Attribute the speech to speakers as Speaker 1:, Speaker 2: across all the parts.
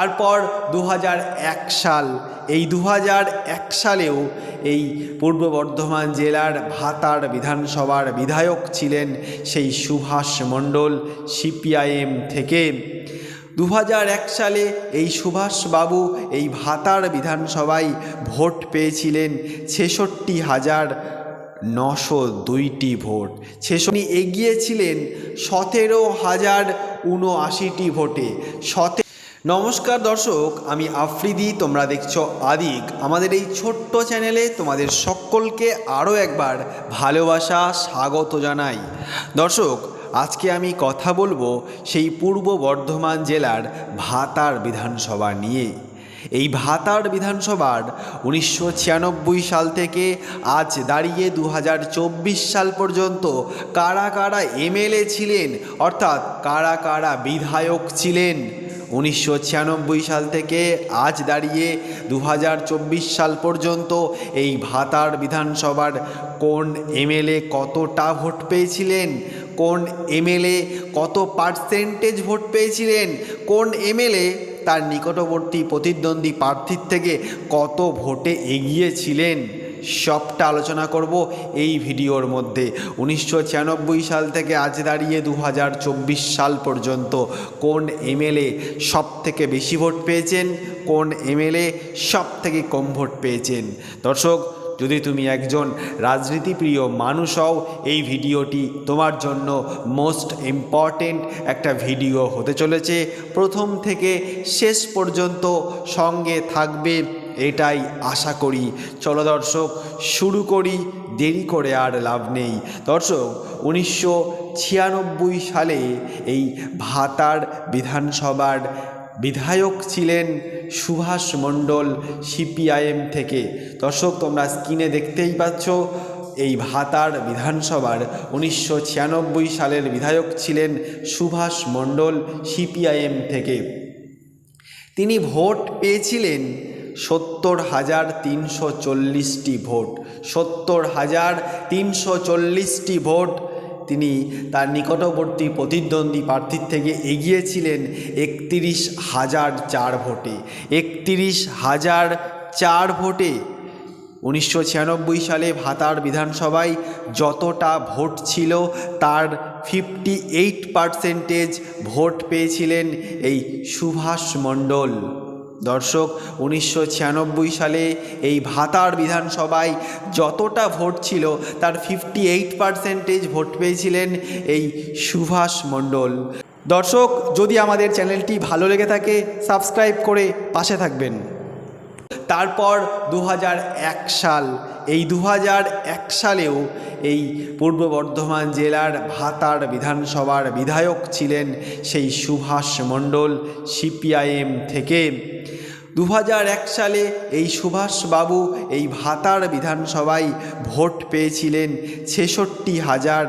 Speaker 1: তারপর দু সাল, এই দু সালেও এই পূর্ব বর্ধমান জেলার ভাতার বিধানসভার বিধায়ক ছিলেন সেই সুভাষ মণ্ডল, সিপিআইএম থেকে। দু সালে এই সুভাষবাবু এই ভাতার বিধানসভায় ভোট পেয়েছিলেন ছেষট্টি হাজার নশো দুইটি ভোট। ছেষট্টি এগিয়েছিলেন সতেরো হাজার উনআশিটি ভোটে। সতে নমস্কার দর্শক, আমি আফ্রিদি, তোমরা দেখছ আদিক। আমাদের এই ছোট্ট চ্যানেলে তোমাদের সকলকে আরও একবার ভালোবাসা, স্বাগত জানাই। দর্শক, আজকে আমি কথা বলব সেই পূর্ব বর্ধমান জেলার ভাতার বিধানসভা নিয়ে। এই ভাতার বিধানসভার উনিশশো ছিয়ানব্বই সাল থেকে আজ দাঁড়িয়ে দু হাজার চব্বিশ সাল পর্যন্ত কারা কারা এমএলএ ছিলেন, অর্থাৎ কারা কারা বিধায়ক ছিলেন উনিশশো ছিয়ানব্বই সাল থেকে আজ দাঁড়িয়ে দু হাজার চব্বিশ সাল পর্যন্ত এই ভাতার বিধানসভার কোন এমএলএ কতটা ভোট পেয়েছিলেন? কোন এমএলএ কত পার্সেন্টেজ ভোট পেয়েছিলেন? কোন এমএলএ তার নিকটবর্তী প্রতিদ্বন্দ্বী প্রার্থীর থেকে কত ভোটে এগিয়েছিলেন? সবটা আলোচনা করব এই ভিডিওর মধ্যে। উনিশশো ছিয়ানব্বই সাল থেকে আজ দাঁড়িয়ে দু হাজার চব্বিশ সাল পর্যন্ত কোন এমএলএ সব থেকে বেশি ভোট পেয়েছেন? কোন এমএলএ সব থেকে কম ভোট পেয়েছেন? দর্শক, যদি তুমি একজন রাজনীতিপ্রিয় মানুষ হও, এই ভিডিওটি তোমার জন্য মোস্ট ইম্পর্টেন্ট একটা ভিডিও হতে চলেছে। প্রথম থেকে শেষ পর্যন্ত সঙ্গে থাকবে এটাই আশা করি। চলো দর্শক, শুরু করি। দেরি করে আর লাভ নেই। দর্শক, উনিশশো ছিয়ানব্বই সালে এই ভাতার বিধানসভার বিধায়ক ছিলেন সুভাষ মণ্ডল সিপিআইএম থেকে। দর্শক, তোমরা স্ক্রিনে দেখতেই পাচ্ছ, এই ভাতার বিধানসভার উনিশশো ছিয়ানব্বই সালের বিধায়ক ছিলেন সুভাষ মণ্ডল সিপিআইএম থেকে। তিনি ভোট পেয়েছিলেন সত্তর হাজার তিনশো চল্লিশটি ভোট। সত্তর হাজার তিনশো চল্লিশটি ভোট তিনি তার নিকটবর্তী প্রতিদ্বন্দ্বী প্রার্থীর থেকে এগিয়েছিলেন একত্রিশ হাজার চার ভোটে। একত্রিশ হাজার চার ভোটে উনিশশো ছিয়ানব্বই সালে ভাতার বিধানসভায় যতটা ভোট ছিল তার ফিফটি এইট পারসেন্টেজ ভোট পেয়েছিলেন এই সুভাষ মণ্ডল। দর্শক, উনিশশো ছিয়ানব্বই সালে এই ভাতার বিধানসভায় যতটা ভোট ছিল, তার ফিফটি এইট পারসেন্টেজ ভোট পেয়েছিলেন এই সুভাষ মণ্ডল। দর্শক, যদি আমাদের চ্যানেলটি ভালো লেগে থাকে সাবস্ক্রাইব করে পাশে থাকবেন। তারপর দু হাজার এক সাল, এই দু সালেও এই পূর্ব বর্ধমান জেলার ভাতার বিধানসভার বিধায়ক ছিলেন সেই সুভাষ মণ্ডল, সিপিআইএম থেকে। দু সালে এই সুভাষবাবু এই ভাতার বিধানসভায় ভোট পেয়েছিলেন ছেষট্টি হাজার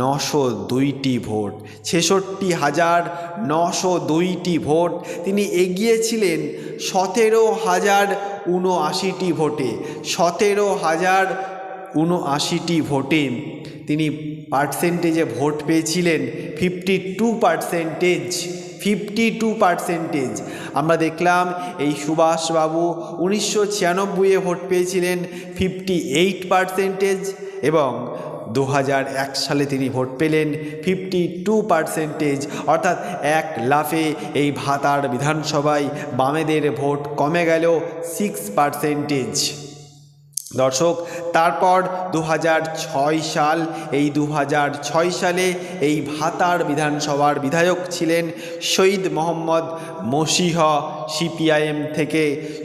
Speaker 1: নশো দুইটি ভোট, ছেষট্টি হাজার নশো দুইটি ভোট। তিনি এগিয়েছিলেন সতেরো হাজার উনআশিটি ভোটে, সতেরো হাজার উনআশিটি ভোটে। তিনি পার্সেন্টেজে ভোট পেয়েছিলেন fifty two percentage, fifty two percentage. আমরা দেখলাম এই সুভাষবাবু উনিশশো ছিয়ানব্বইয়ে ভোট পেয়েছিলেন, ফিফটি এইট পার্সেন্টেজ এবং দু সালে তিনি ভোট পেলেন ফিফটি টু পার্সেন্টেজ, অর্থাৎ এক লাফে এই ভাতার বিধানসভায় বামেদের ভোট কমে গেল সিক্স পার্সেন্টেজ দর্শক, তারপর দু হাজার ছয় সাল, এই দু হাজার ছয় সালে এই ভাতার বিধানসভার বিধায়ক ছিলেন শহীদ মোহাম্মদ মসিহ সিপিআইএম থেকে।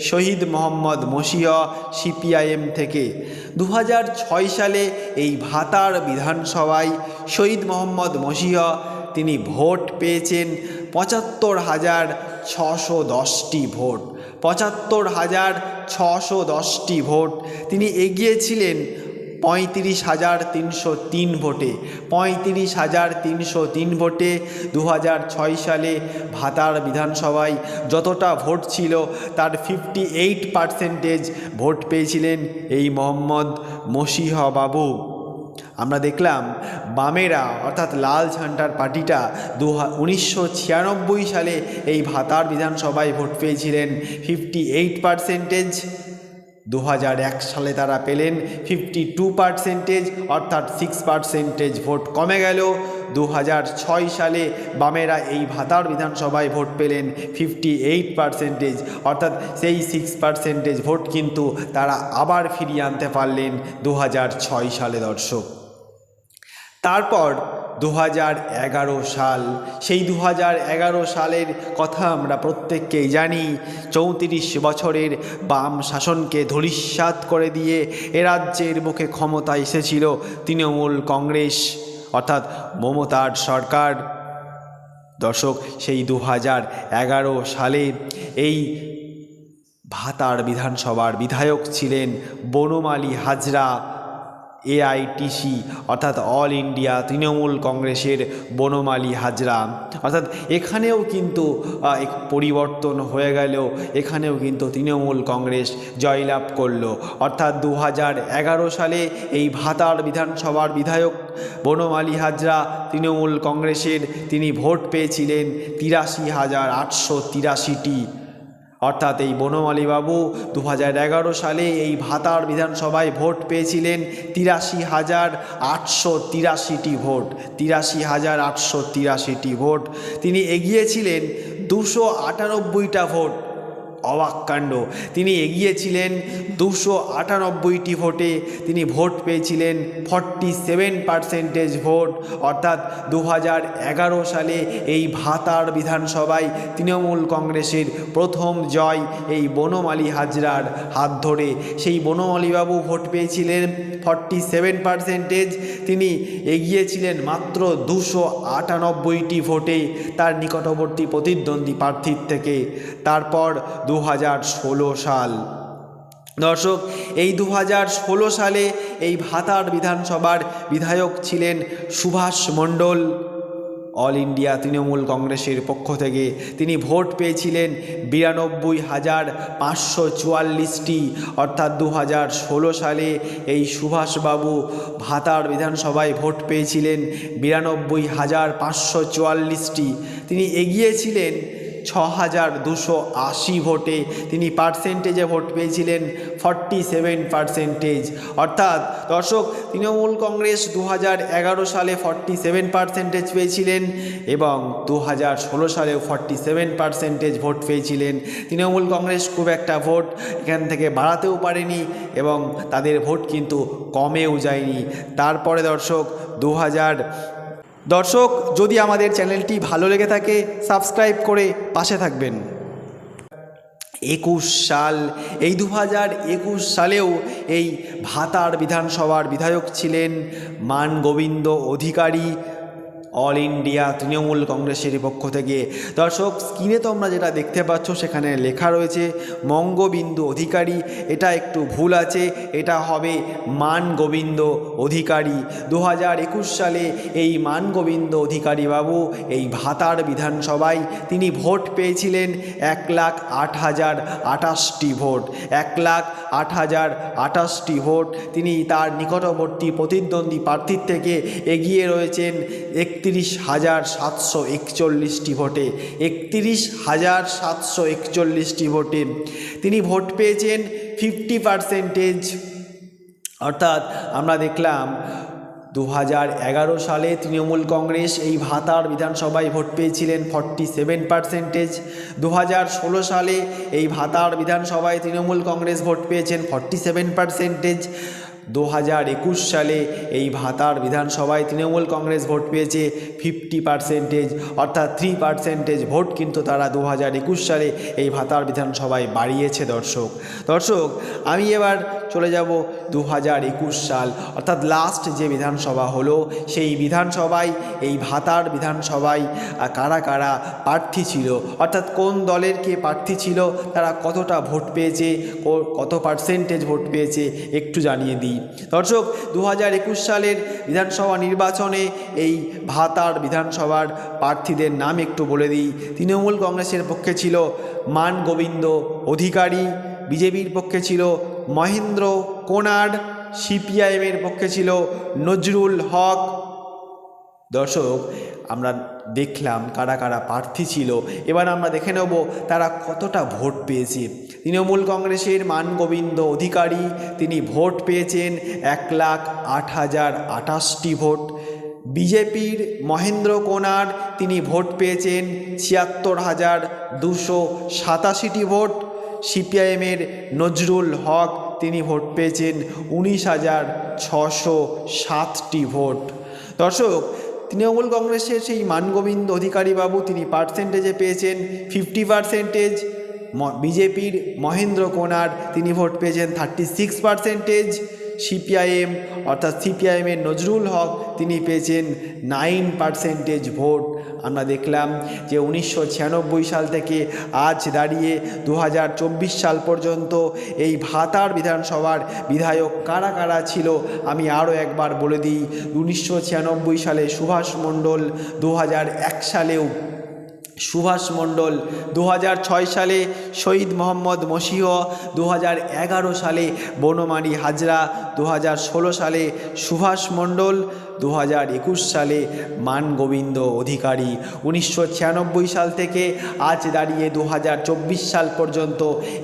Speaker 1: শহীদ মোহাম্মদ মসিহ সিপিআইএম থেকে। দু হাজার ছয় সালে এই ভাতার বিধানসভায় শহীদ মোহাম্মদ মসিহ তিনি ভোট পেয়েছেন পঁচাত্তর হাজার ছশো দশটি ভোট। পঁচাত্তর হাজার ছশো দশটি ভোট। তিনি এগিয়েছিলেন পঁয়ত্রিশ হাজার তিনশো তিন ভোটে। পঁয়ত্রিশ হাজার তিনশো তিন ভোটে দু সালে ভাতার বিধানসভায় যতটা ভোট ছিল, তার ফিফটি এইট পারসেন্টেজ ভোট পেয়েছিলেন এই মোহাম্মদ মসিহ বাবু আমরা দেখলাম বামেরা, অর্থাৎ লাল ঝান্ডার পার্টিটা দু উনিশশো সালে এই ভাতার বিধানসভায় ভোট পেয়েছিলেন। ফিফটি এইট পারসেন্টেজ দু সালে তারা পেলেন। ফিফটি টু পারসেন্টেজ অর্থাৎ সিক্স পারসেন্টেজ ভোট কমে গেল। দু সালে বামেরা এই ভাতার বিধানসভায় ভোট পেলেন। ফিফটি এইট পারসেন্টেজ অর্থাৎ সেই সিক্স পারসেন্টেজ ভোট কিন্তু তারা আবার ফিরিয়ে আনতে পারলেন দু সালে দর্শক। তারপর দু সাল, সেই দু সালের কথা আমরা প্রত্যেককেই জানি। চৌত্রিশ বছরের বাম শাসনকে ধরিস্বাত করে দিয়ে এ রাজ্যের মুখে ক্ষমতা এসেছিল তৃণমূল কংগ্রেস, অর্থাৎ মমতার সরকার। দর্শক, সেই দু সালে এই ভাতার বিধানসভার বিধায়ক ছিলেন বনমালী হাজরা। এআইটিসি অর্থাৎ অল ইন্ডিয়া তৃণমূল কংগ্রেসের বনমালী হাজরা। অর্থাৎ এখানেও কিন্তু এক পরিবর্তন হয়ে গেলেও এখানেও কিন্তু তৃণমূল কংগ্রেস জয়লাভ করল। অর্থাৎ দু সালে এই ভাতার বিধানসভার বিধায়ক বনমালী হাজরা তৃণমূল কংগ্রেসের তিনি ভোট পেয়েছিলেন তিরাশি হাজার আটশো তিরাশিটি। অর্থাৎ এই বনমালীবাবু দু হাজার এগারো সালে এই ভাতার বিধানসভায় ভোট পেয়েছিলেন তিরাশি হাজার আটশো তিরাশিটি ভোট, তিরাশি হাজার আটশো তিরাশিটি ভোট। তিনি এগিয়েছিলেন দুশো আটানব্বইটা ভোট। অবাক কাণ্ড। তিনি এগিয়েছিলেন দুশো আটানব্বইটি ভোটে। তিনি ভোট পেয়েছিলেন ফর্টি সেভেন পার্সেন্টেজ ভোট। অর্থাৎ দু সালে এই ভাতার বিধানসভায় তৃণমূল কংগ্রেসের প্রথম জয় এই বনমালী হাজরার হাত ধরে। সেই বনমালীবাবু ভোট পেয়েছিলেন ফর্টি সেভেন পার্সেন্টেজ তিনি এগিয়েছিলেন মাত্র দুশো আটানব্বইটি ভোটে তার নিকটবর্তী প্রতিদ্বন্দ্বী প্রার্থীর থেকে। তারপর দু হাজার ষোলো সাল। দর্শক, এই দু সালে এই ভাতার বিধানসভার বিধায়ক ছিলেন সুভাষ মণ্ডল। অল ইন্ডিয়া তৃণমূল কংগ্রেসের পক্ষ থেকে তিনি ভোট পেয়েছিলেন বিরানব্বই হাজার পাঁচশো চুয়াল্লিশটি, অর্থাৎ দু হাজার ষোলো সালে এই সুভাষবাবু ভাতার বিধানসভায় ভোট পেয়েছিলেন বিরানব্বই হাজার পাঁচশো চুয়াল্লিশটি। তিনি এগিয়েছিলেন ছ হাজার দুশো আশি ভোটে তিনি পার্সেন্টেজে ভোট পেয়েছিলেন ফর্টি সেভেন পার্সেন্টেজ অর্থাৎ দর্শক, তৃণমূল কংগ্রেস দু সালে ফর্টি সেভেন পার্সেন্টেজ পেয়েছিলেন এবং দু হাজার ষোলো সালেও ফর্টি সেভেন পার্সেন্টেজ ভোট পেয়েছিলেন। তৃণমূল কংগ্রেস খুব একটা ভোট এখান থেকে বাড়াতেও পারেনি এবং তাদের ভোট কিন্তু কমেও যায়নি। তারপরে দর্শক দু হাজার দর্শক, যদি আমাদের চ্যানেলটি ভালো লেগে থাকে, সাবস্ক্রাইব করে পাশে থাকবেন। একুশ সাল, এই দু হাজার একুশ সালেও এই ভাতার বিধানসভার বিধায়ক ছিলেন মান গোবিন্দ অধিকারী অল ইন্ডিয়া তৃণমূল কংগ্রেসের পক্ষ থেকে। দর্শক স্ক্রিনে তোমরা যেটা দেখতে পাচ্ছ, সেখানে লেখা রয়েছে, মঙ্গবিন্দু অধিকারী। এটা একটু ভুল আছে, এটা হবে মান গোবিন্দ অধিকারী। দু হাজার একুশ সালে এই মান গোবিন্দ অধিকারী বাবু, এই ভাতার বিধানসভায় তিনি ভোট পেয়েছিলেন এক লাখ আট হাজার আটাশটি ভোট। এক লাখ আট হাজার আটাশটি ভোট। তিনি তার নিকটবর্তী প্রতিদ্বন্দ্বী প্রার্থীর থেকে এগিয়ে রয়েছেন একত্রিশ হাজার সাতশো একচল্লিশটি ভোটে, একত্রিশ হাজার সাতশো একচল্লিশটি ভোটে। তিনি ভোট পেয়েছেন ফিফটি পারসেন্টেজ। অর্থাৎ আমরা দেখলাম দু হাজার এগারো সালে তৃণমূল কংগ্রেস এই ভাতার বিধানসভায় ভোট পেয়েছিলেন ফর্টি সেভেন পার্সেন্টেজ। দু হাজার ষোলো সালে এই ভাতার বিধানসভায় তৃণমূল কংগ্রেস ভোট পেয়েছেন ফর্টি সেভেন পার্সেন্টেজ। দু হাজার একুশ সালে এই ভাতার বিধানসভায় তৃণমূল কংগ্রেস ভোট পেয়েছে ফিফটি পার্সেন্টেজ, অর্থাৎ থ্রি পার্সেন্টেজ ভোট কিন্তু তারা দু হাজার একুশ সালে এই ভাতার বিধানসভায় বাড়িয়েছে দর্শক। দর্শক, আমি এবার চলে যাব দু হাজার একুশ সাল, অর্থাৎ লাস্ট যে বিধানসভা হলো, সেই বিধানসভায়, এই ভাতার বিধানসভায় কারা কারা প্রার্থী ছিল, অর্থাৎ কোন দলের কে প্রার্থী ছিল, তারা কতটা ভোট পেয়েছে কত পার্সেন্টেজ ভোট পেয়েছে, একটু জানিয়ে দিই। দর্শক দু হাজার একুশ সালের বিধানসভা নির্বাচনে এই ভাতার বিধানসভার প্রার্থীদের নাম একটু বলে দিই। তৃণমূল কংগ্রেসের পক্ষে ছিল মান গোবিন্দ অধিকারী, বিজেপির পক্ষে ছিল মহেন্দ্র কোনাড সিপিআইএমের পক্ষে ছিল নজরুল হক। দর্শক, আমরা দেখলাম কারা কারা প্রার্থী ছিল। এবার আমরা দেখে নেব তারা কতটা ভোট পেয়েছে। তৃণমূল কংগ্রেসের মানগোবিন্দ অধিকারী, তিনি ভোট পেয়েছেন এক লাখ আট হাজার আঠাশটি ভোট। বিজেপির মহেন্দ্র কোনার, তিনি ভোট পেয়েছেন ছিয়াত্তর হাজার দুশো সাতাশিটি ভোট। সিপিআইএমের নজরুল হক, তিনি ভোট পেয়েছেন উনিশ হাজার ছশো সাতটি ভোট। দর্শক, তৃণমূল কংগ্রেসের সেই মানগোবিন্দ অধিকারী বাবু, তিনি পার্সেন্টেজে পেয়েছেন ফিফটি পার্সেন্টেজ বিজেপির মহেন্দ্র কোনার তিনি ভোট পেয়েছেন থার্টি সিক্স পার্সেন্টেজ সিপিআইএম অর্থাৎ সিপিআইএমের নজরুল হক তিনি পেয়েছেন নাইন পার্সেন্টেজ ভোট। আমরা দেখলাম যে উনিশশো ছিয়ানব্বই সাল থেকে আজ দাঁড়িয়ে দু হাজার চব্বিশ সাল পর্যন্ত এই ভাতার বিধানসভার বিধায়ক কারা কারা ছিল, আমি আরও একবার বলে দিই। উনিশশো ছিয়ানব্বই সালে সুভাষ মণ্ডল দু হাজার এক সালেও সুভাষ মণ্ডল দু হাজার ছয় সালে শহীদ মোহাম্মদ মসিহ দু হাজার এগারো সালে বনমানি হাজরা দু হাজার ষোলো সালে সুভাষ মণ্ডল দু হাজার একুশ সালে মান গোবিন্দ অধিকারী। উনিশশো ছিয়ানব্বই সাল থেকে আজ দাঁড়িয়ে দু হাজার চব্বিশ সাল পর্যন্ত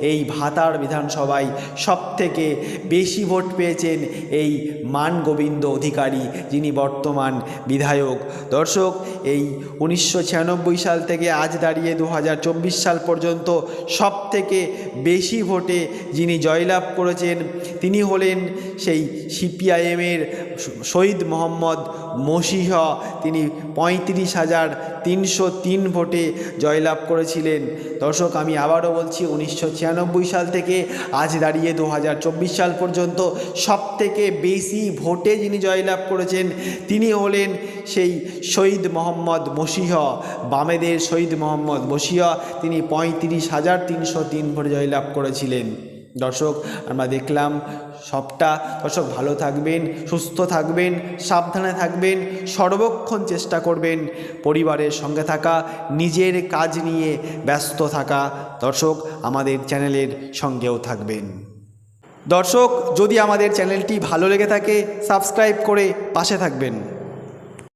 Speaker 1: এই ভাতার বিধানসভায় সবথেকে বেশি ভোট পেয়েছেন এই মান গোবিন্দ অধিকারী, যিনি বর্তমান বিধায়ক। দর্শক, এই উনিশশো ছিয়ানব্বই সাল থেকে আজ দাঁড়িয়ে দু হাজার চব্বিশ সাল পর্যন্ত সবথেকে বেশি ভোটে যিনি জয়লাভ করেছেন, তিনি হলেন সেই সিপিআইএমের শহীদ মোহাম্মদ মসিহ, তিনি পঁয়ত্রিশ হাজার তিনশো তিন ভোটে জয়লাভ করেছিলেন। দর্শক, আমি আবারও বলছি, উনিশশো ছিয়ানব্বই সাল থেকে আজ দাঁড়িয়ে দু হাজার চব্বিশ সাল পর্যন্ত সবথেকে বেশি ভোটে যিনি জয়লাভ করেছেন, তিনি হলেন সেই শহীদ মোহাম্মদ মসিহ, বামেদের শহীদ মোহাম্মদ মসিহ, তিনি পঁয়ত্রিশ হাজার তিনশো তিন ভোটে জয়লাভ করেছিলেন। দর্শক, আমরা দেখলাম সবটা। দর্শক, ভালো থাকবেন, সুস্থ থাকবেন, সাবধানে থাকবেন, সর্বক্ষণ চেষ্টা করবেন পরিবারের সঙ্গে থাকা, নিজের কাজ নিয়ে ব্যস্ত থাকা। দর্শক, আমাদের চ্যানেলের সঙ্গেও থাকবেন। দর্শক, যদি আমাদের চ্যানেলটি ভালো লেগে থাকে, সাবস্ক্রাইব করে পাশে থাকবেন।